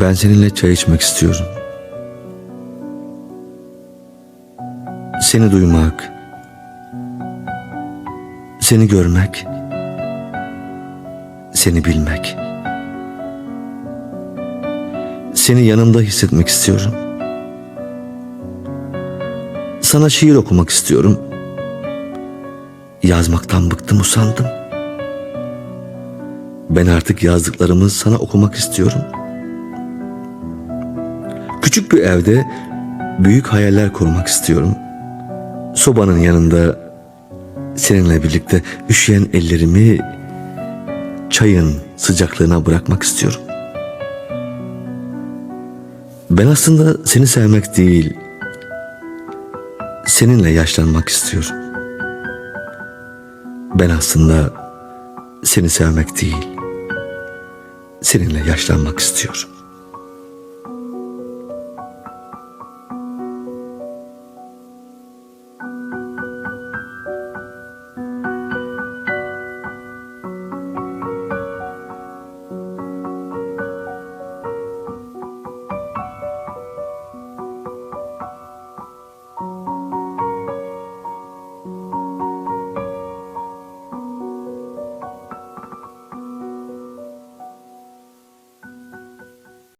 Ben seninle çay içmek istiyorum. Seni duymak, seni görmek, seni bilmek. Seni yanımda hissetmek istiyorum. Sana şiir okumak istiyorum. Yazmaktan bıktım usandım. Ben artık yazdıklarımı sana okumak istiyorum. Küçük bir evde büyük hayaller kurmak istiyorum. Sobanın yanında seninle birlikte üşüyen ellerimi çayın sıcaklığına bırakmak istiyorum. Ben aslında seni sevmek değil, seninle yaşlanmak istiyorum. Ben aslında seni sevmek değil, seninle yaşlanmak istiyorum.